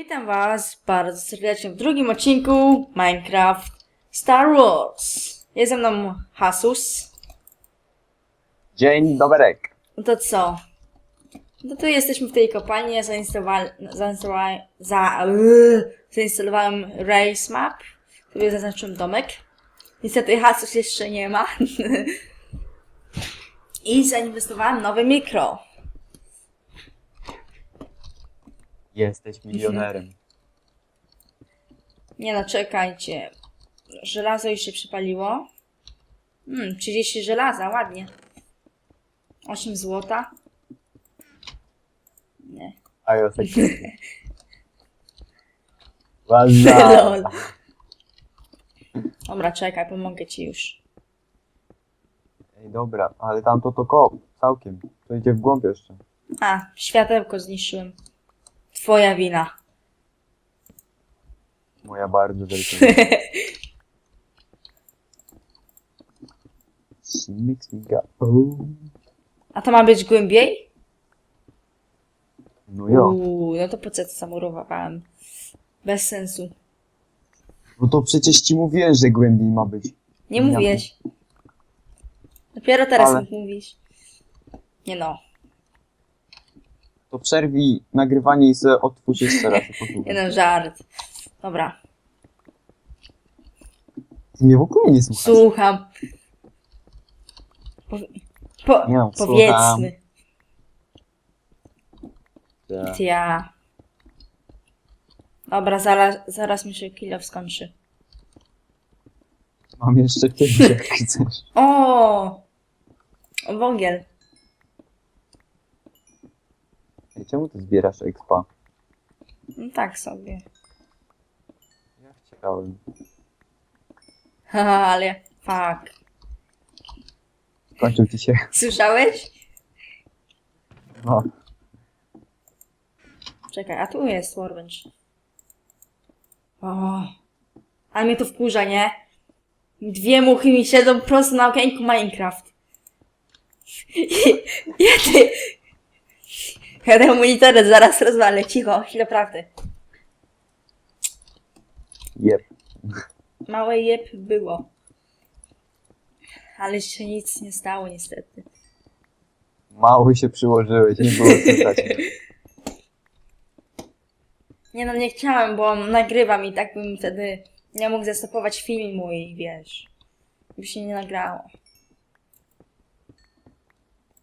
Witam Was bardzo serdecznie w drugim odcinku Minecraft Star Wars. Jest ze mną Hasus. Dzień doberek. No to co? No to jesteśmy w tej kopalni. Ja zainstalowałem, zainstalowałem, za, yy, zainstalowałem Race Map. Sobie zaznaczyłem domek. Niestety Hasus jeszcze nie ma. I zainwestowałem nowe mikro. Jesteś milionerem. Nie no, czekajcie. Żelazo już się przypaliło. Hmm, 30 żelaza, ładnie. 8 złota. Nie. A ja jesteś. Ładna. Lol. Dobra, czekaj, pomogę ci już. Ej, dobra, ale tam to to kop. Całkiem. To idzie w głąb jeszcze. A, światełko zniszczyłem. Twoja wina. Moja bardzo wielka. Mix miga. A to ma być głębiej? No. Uuu, no to po co to zamurowałem? Bez sensu. No to przecież ci mówiłem, że głębiej ma być. Nie Ja- mówiłeś. Dopiero teraz Ale- mówisz. Nie no. To przerwij nagrywanie i sobie otwórz jeszcze raz. Nie no, żart. Dobra, Ty mnie w ogóle nie słuchasz. słucham. Po, po, Nie no, powiedzmy. Tak. Ja. Dobra, zaraz, zaraz mi się kilo skończy. Mam jeszcze pięć, jak chcesz. O! Wągiel. Ej, czemu ty zbierasz expa? No tak sobie. Ja chciałem. Haha, ale fuck. Kończył ci się. Słyszałeś? No. Czekaj, a tu jest workbench. O, ale mnie to wkurza, nie? Dwie muchy mi siedzą prosto na okienku Minecraft. Ja ty... Ja ten monitorek zaraz rozwalę, cicho, chwilę prawdy. Jep. Małe jeb było. Ale się nic nie stało niestety. Mało się przyłożyłeś, nie było słychać. Nie no, nie chciałem, bo nagrywam i tak bym wtedy nie mógł zastopować filmu i wiesz, by się nie nagrało.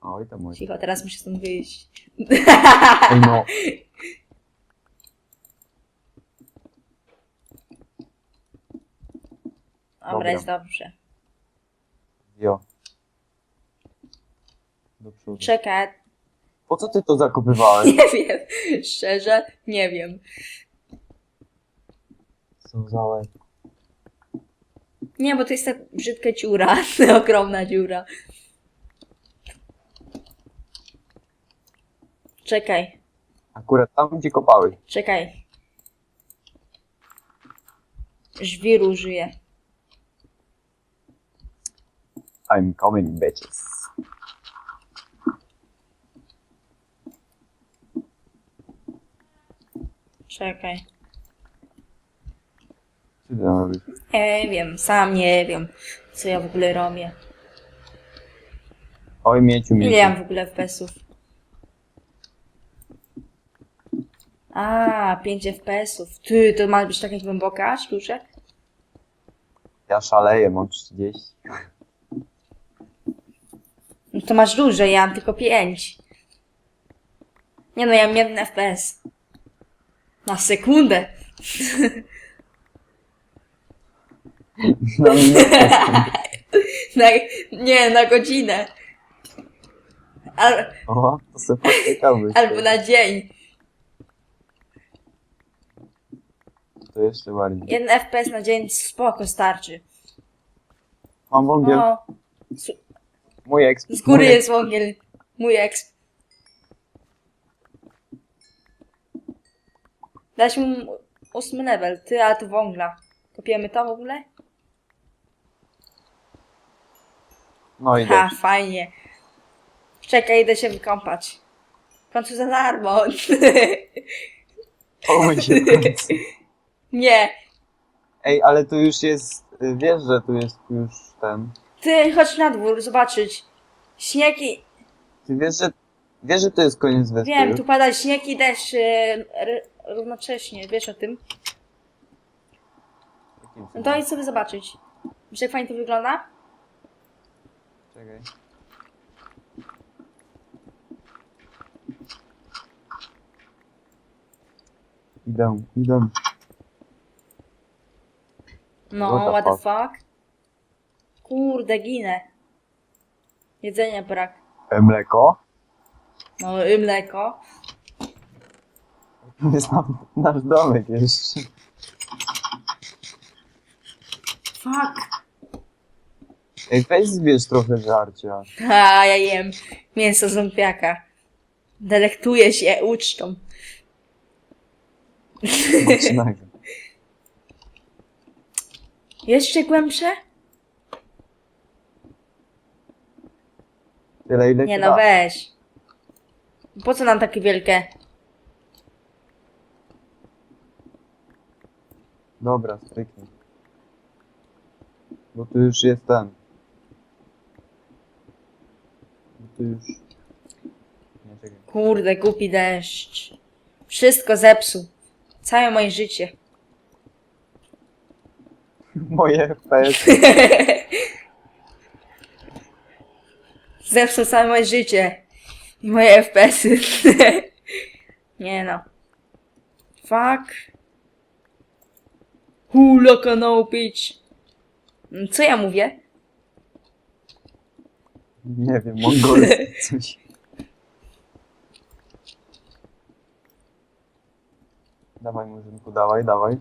Oj, to mój. Cicho, teraz muszę stąd wyjść. Ej, no. Dobra, Dobra. jest dobrze. Jo. Do przodu. Czekaj, Po co ty to zakopywałeś? nie wiem, szczerze, nie wiem. Za łeb. Nie, bo to jest tak brzydka dziura, ogromna dziura. Czekaj, Akurat tam, gdzie kopałeś. czekaj. Żwiru żyje. I'm coming, bitches. Czekaj. Co ty tam robisz? Nie wiem, sam nie wiem, co ja w ogóle robię. Oj, mieciu, Ile mieciu. ja mam w ogóle FPS-ów? A, 5 FPS-ów. Ty, to ma być taka głęboka sztuczek? Ja szaleję, mam 30. No to masz duże, ja mam tylko 5. Nie no, ja mam 1 FPS. Na sekundę. Na minutę. Na, nie, na godzinę. Al, O, to sobie poczekałbyś. albo na dzień. To jeszcze bardziej. 1 FPS na dzień spoko starczy. Mam wągiel. O, su- Mój eks. z góry mój jest wągiel. Mój eks. Dać mu ósmy level. Ty, a tu wągla. Kopiemy to w ogóle? No i Ha, dobrze. fajnie. Czekaj, idę się wykąpać. W końcu za darmo. Połóż się w końcu. Nie. Ej, ale tu już jest, y, wiesz, że tu jest już ten. Ty chodź na dwór zobaczyć. Śnieg i... Ty wiesz, że, wiesz, że to jest koniec wyspy Wiem, już? tu pada śnieg i deszcz yy, r- równocześnie. Wiesz o tym? Jakim No cudem? to idź sobie zobaczyć. Wiesz jak fajnie to wygląda? Czekaj. Idę, idę. No, What the what the fuck? Kurde, ginę. Jedzenia brak. E, mleko? No i mleko. Jest nam, nasz domek jeszcze. Fuck. Ej, weź zbierz trochę żarcia. A, ja jem mięso zombiaka. Delektuję się ucztą. Mocnego. Jeszcze głębsze? Tyle ile Nie ci no, da. weź. Po co nam takie wielkie? Dobra, stryknij. Bo tu już jest ten. Bo tu już... Nie, czekaj. Kurde, głupi deszcz. Wszystko zepsuł. Całe moje życie. Moje FPS. Zepsuł całe życie. I moje FPS-y. Nie no. Fuck. Hula kanał pić. Co ja mówię? Nie wiem, mongolski coś. Dawaj murzynku, dawaj, dawaj.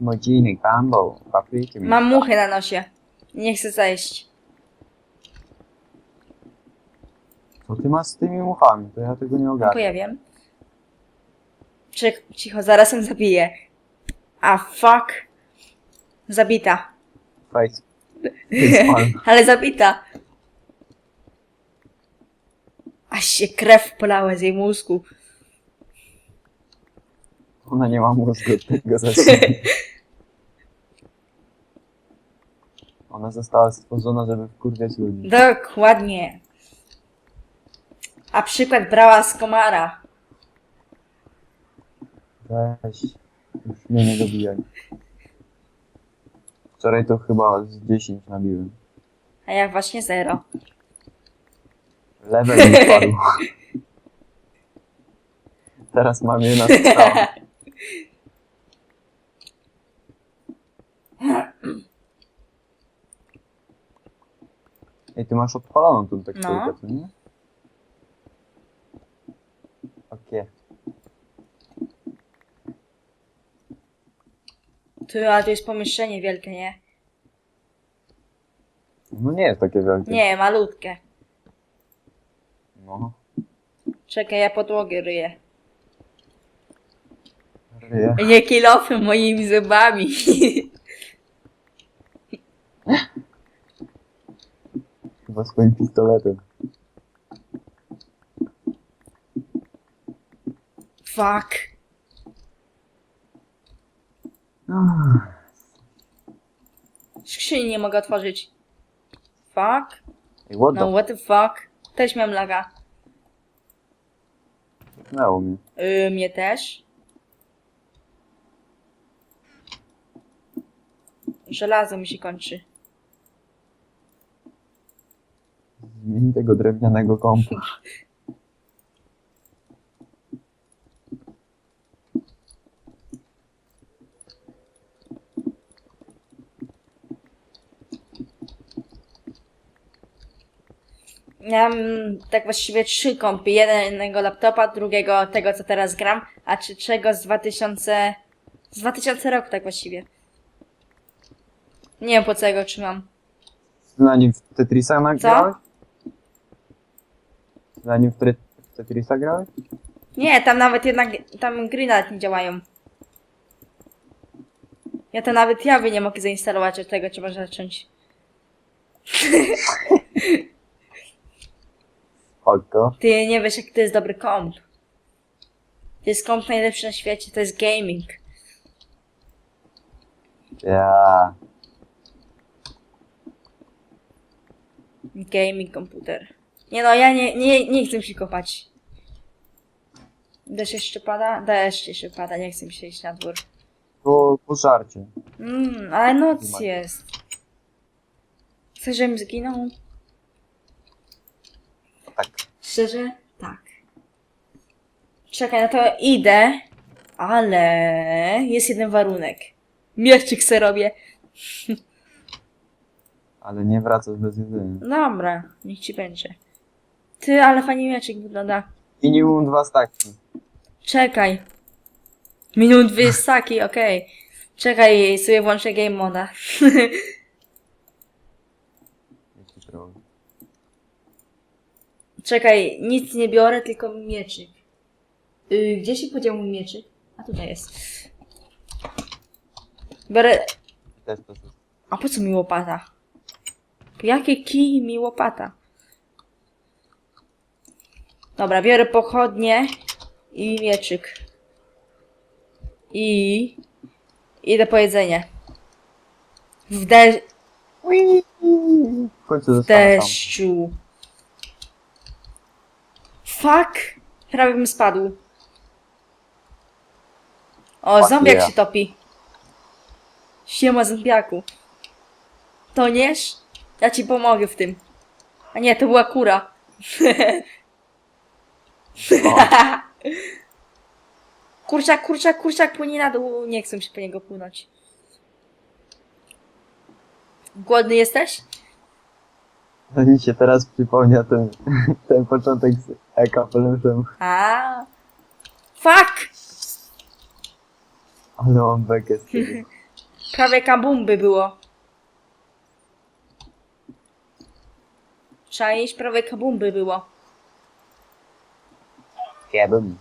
Modziny, kambo, papryki. Mam muchę na nosie. Nie chcę zejść. Co ty masz z tymi muchami? To ja tego nie ogarnę. ja wiem. Czek, cicho, zaraz ją zabiję. A fuck. Zabita. Face. Ale zabita. Aż się krew polała z jej mózgu. Ona nie ma mózgu, tego. Ona została stworzona, żeby wkurwiać ludzi. Dokładnie. A przykład brała z komara. Weź. Już mnie nie dobijaj. Wczoraj to chyba z 10 nabiłem. A ja właśnie zero. Level mi padł. Teraz mam je na strzał. Ej, ty masz odpaloną tą teksturkę, No. co nie? Okej. Tu, a tu jest pomieszczenie wielkie, nie? No nie jest takie wielkie. Nie, malutkie. No. Czekaj, ja podłogę ryję. Ryje. Nie kilofy moimi zębami. Chyba swoim pistoletem. Fuck. Skrzyni nie mogę otworzyć. Fuck. Ej, what No the what the fuck. Też miałem laga. f***nęło mnie. Yy, mnie też. Żelazo mi się kończy. Zmień tego drewnianego kompa. Ja mam tak właściwie trzy kompy. Jednego laptopa, drugiego tego, co teraz gram, a trzeciego z 2000... Z 2000 roku tak właściwie. Nie wiem po co ja go trzymam. Na nim w Tetrisa nagrałeś? Na nim w, tre- w Tetrisa grałeś? Nie, tam nawet jednak, tam gry nawet nie działają. Ja to nawet ja by nie mogę zainstalować od tego, trzeba zacząć. Spoko. Ty nie wiesz, jak to jest dobry komp. To jest komp najlepszy na świecie, to jest gaming. Ja. Gaming komputer. Nie no, ja nie, nie, nie chcę się kopać. Deszcz jeszcze pada? Deszcz jeszcze pada, nie chcę się iść na dwór. Po, po żarcie. Mm, ale noc jest. Chcesz, żebym zginął? Tak. Szczerze? Tak. Czekaj, no to idę, ale jest jeden warunek. Mierczyk se robię. Ale nie wracasz bez jedzenia. Dobra, niech ci będzie. Ty, ale fajnie mierczyk wygląda. Minimum dwa staki. Czekaj. Minut dwie staki, okej. Czekaj, sobie włączę game moda. Jaki. Czekaj, nic nie biorę, tylko mieczyk. Yy, gdzie się podział mój mieczyk? A tutaj jest. Biorę... Też to jest. A po co mi łopata? Jakie kij mi łopata? Dobra, biorę pochodnie i mieczyk. I... Idę po jedzenie. W, de- W końcu w zostanę sam. deszczu. Fuck! Prawie bym spadł. O, Fuck zombiak yeah. się topi. Siema zombiaku. Toniesz? Ja ci pomogę w tym. A nie, to była kura. O, Kurczak, kurczak, kurczak płynie na dół. Nie chcę się po niego płynąć. Głodny jesteś? to mi się teraz przypomniał ten, ten początek z e-kapeluszem. A. Fuck! Ale mam bekę z tego. Prawie kabumby było. Trzeba iść, prawie kabumby było. Jebym.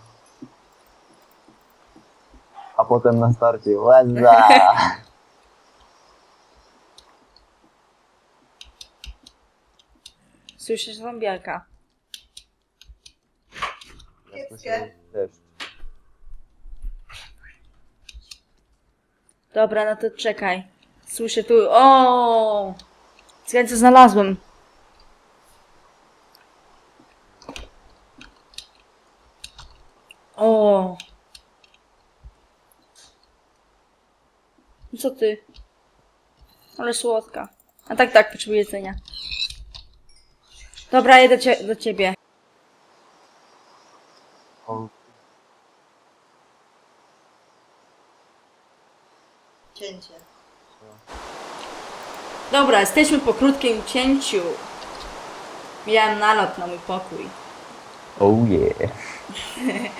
A potem na starcie. Łeza! Słyszysz zombiaka. Słyszę Też. Dobra, no to czekaj. Słyszę tu. O! Słuchaj, co znalazłem. O! Co ty? Ale słodka. A tak, tak, potrzebuję jedzenia. Dobra, jedę cie- do ciebie. Cięcie. Dobra, jesteśmy po krótkim cięciu. Miałem nalot na mój pokój. oh yeah.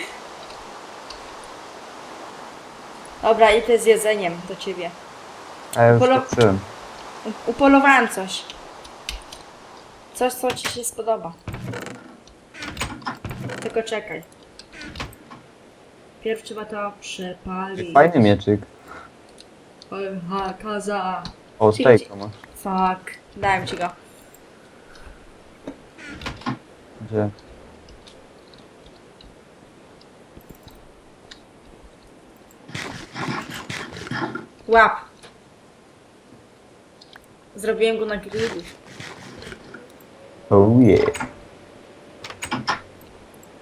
Dobra, idę z jedzeniem do ciebie. A ja już Polo- upolowałem coś. Coś, co ci się spodoba. Tylko czekaj. Pierw trzeba to przepalić. Fajny mieczyk. Ha, kaza. O, stejka masz. Fuck. Dałem ci go. Gdzie? Łap. Zrobiłem go na grillu. Oh yeah.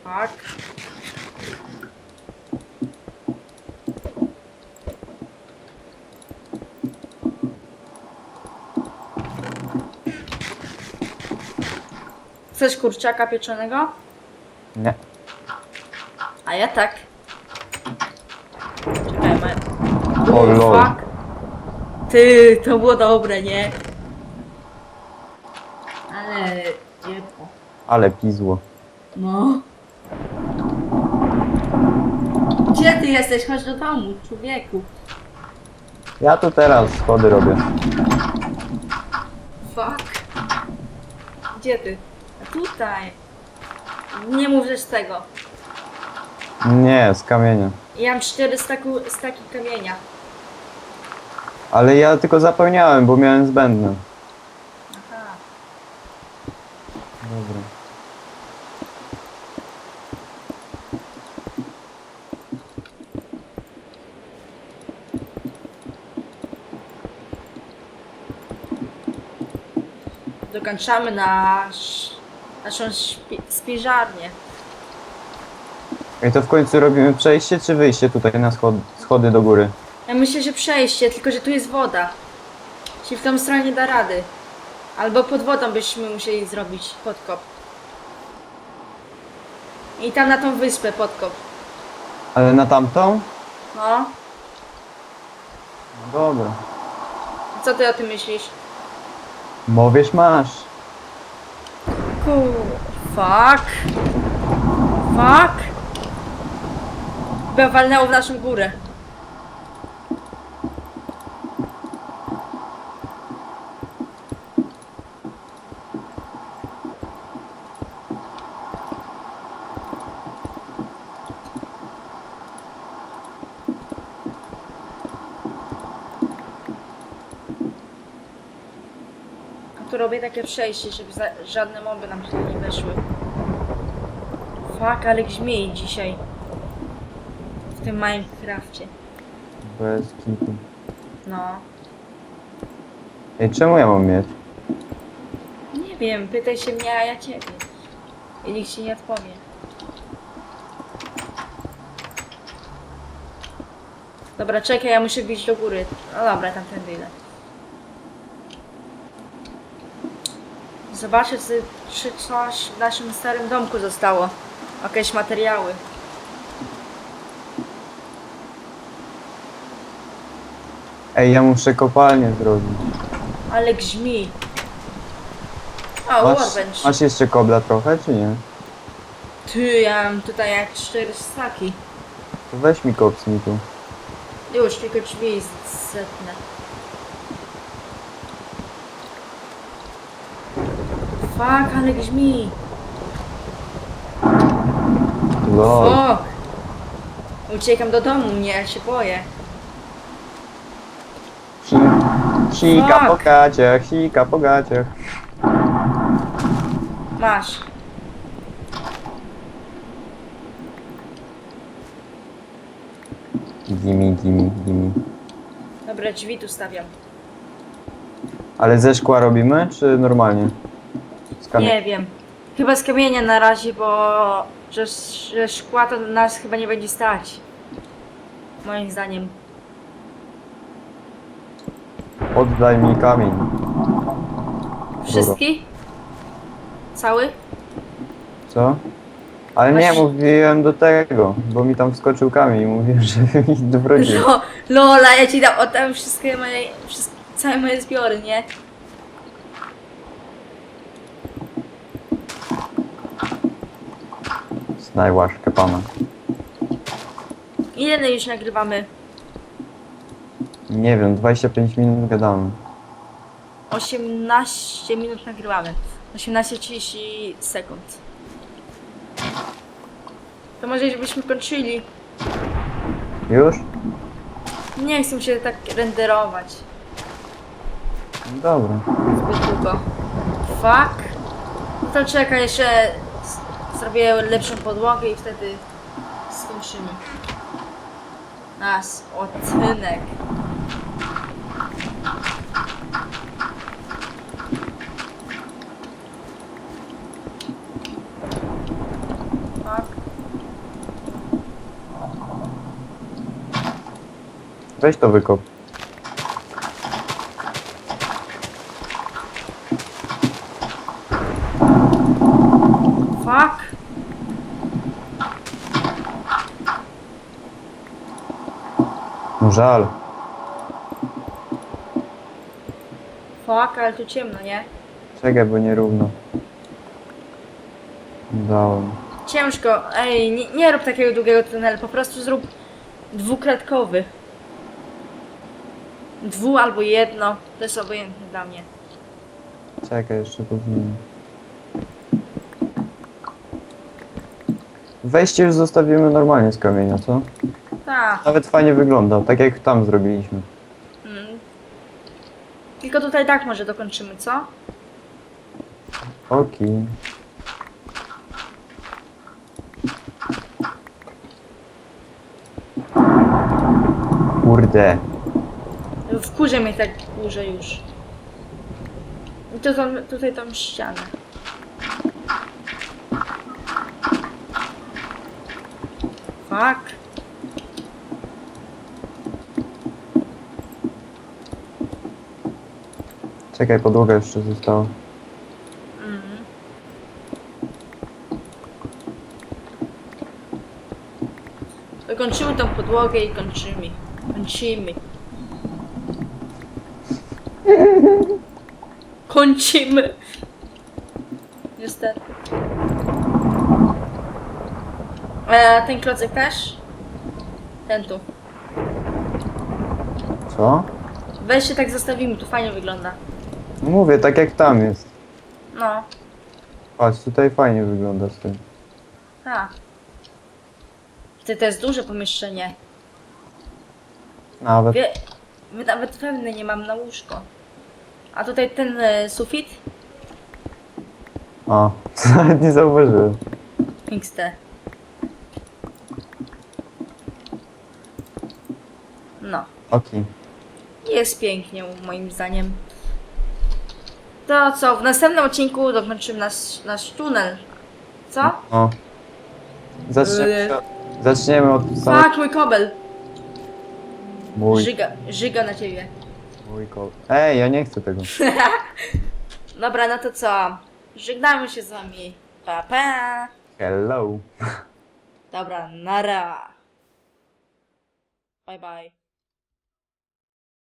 Tak. Chcesz kurczaka pieczonego? Nie. A ja tak. Czekaj, ma... O, lol. fuck. Ty, to było dobre, nie? Ale... Ale pizło. No. Gdzie ty jesteś? Chodź do domu, człowieku. Ja tu teraz schody robię. Fuck. Gdzie ty? A tutaj. Nie mów, że z tego. Nie, z kamienia. Ja mam cztery staku, staki kamienia. Ale ja tylko zapełniałem, bo miałem zbędne. Aha. Dobra. Dokończamy nasz, naszą śpi- spiżarnię. I to w końcu robimy przejście czy wyjście tutaj na schod schody do góry? Ja myślę, że przejście, tylko że tu jest woda. Czyli w tą stronę nie da rady. Albo pod wodą byśmy musieli zrobić podkop. I tam na tą wyspę podkop. Ale na tamtą? No, No dobra. co ty o tym myślisz? Mówisz masz. Cool. Fuck. Fuck. Chyba walnęło w naszą górę. Robię takie przejście, żeby za, żadne moby nam tutaj nie weszły. Fuck, ale grzmi dzisiaj. W tym Minecrafcie. Bez kitu. No. Ej, czemu ja mam mieć? Nie wiem, pytaj się mnie, a ja ciebie. I nikt ci nie odpowie. Dobra, czekaj, ja muszę bić do góry. No dobra, tamtędy idę. Zobaczę, czy, coś w naszym starym domku zostało. Jakieś materiały. Ej, ja muszę kopalnię zrobić. Ale grzmi. O, Masz, masz jeszcze kobla trochę, czy nie? Ty, ja mam tutaj jak cztery staki. To weź mi kopsnij tu. Już, tylko drzwi zetnę. Fuck, ale grzmi. Lol. Fuck. Uciekam do domu, nie, ja się boję. Sika Fuck. po gaciach, sika po gaciach. Masz. Gimme, gimme, gimme. Dobra, drzwi tu stawiam. Ale ze szkła robimy, czy normalnie? Kamienia? Nie wiem. Chyba z kamienia na razie, bo że, że szkła to nas chyba nie będzie stać. Moim zdaniem. Oddaj mi kamień. Wszystki? Cały? Co? Ale nie, mówiłem do tego, bo mi tam wskoczył kamień i mówiłem, żeby mi wrócił. Lo, Lola, ja ci dam, oddam wszystkie moje, wszystkie, całe moje zbiory, nie? Znaj łaszkę pana. Ile już nagrywamy? Nie wiem, 25 minut gadamy. 18 minut nagrywamy. 18-30 sekund. To może żebyśmy kończyli. Już? Nie chcę się tak renderować Dobra. zbyt długo. Fuck. No to czekaj, jeszcze zrobię lepszą podłogę i wtedy skończymy. Nas odcinek. Fuck. Weź to wykop. Fuck. No żal. Fuck, ale tu ciemno, nie? Czekaj, bo nierówno. Dałem. Ciężko. Ej, nie, nie rób takiego długiego tunelu, po prostu zrób dwukratkowy. Dwu albo jedno, to jest obojętne dla mnie. Czekaj, jeszcze powinien. Wejście już zostawimy normalnie z kamienia, co? Tak. Nawet fajnie wyglądał, tak jak tam zrobiliśmy. Mm. Tylko tutaj tak może dokończymy, co? Oki. Kurde. Wkurzę mnie tak kurze już. I to tam, tutaj tam ścianę. Fuck. Czekaj, podłoga jeszcze została. Mhm. To kończymy tą podłogę i kończymy. Kończymy. Kończymy. Niestety. E, ten klocek też? Ten tu. Co? Weź się tak zostawimy, tu fajnie wygląda. No mówię, tak jak tam jest. No, Patrz, tutaj fajnie wygląda z tym. tak. Ty, to jest duże pomieszczenie. Nawet. Wie, nawet pewne nie mam na łóżko. A tutaj ten e, sufit? A, nawet nie zauważyłem. XT. No, Okej. jest pięknie moim zdaniem. To co, w następnym odcinku dokończymy nasz, nasz tunel. Co? No. Zaczniemy, zaczniemy od samego... Fuck, mój kobel. Mój, Żyga, żyga na ciebie. mój kol. Ej, ja nie chcę tego. Dobra, no to co? Żegnamy się z wami. Pa, pa. Hello. Dobra, nara. Bye, bye.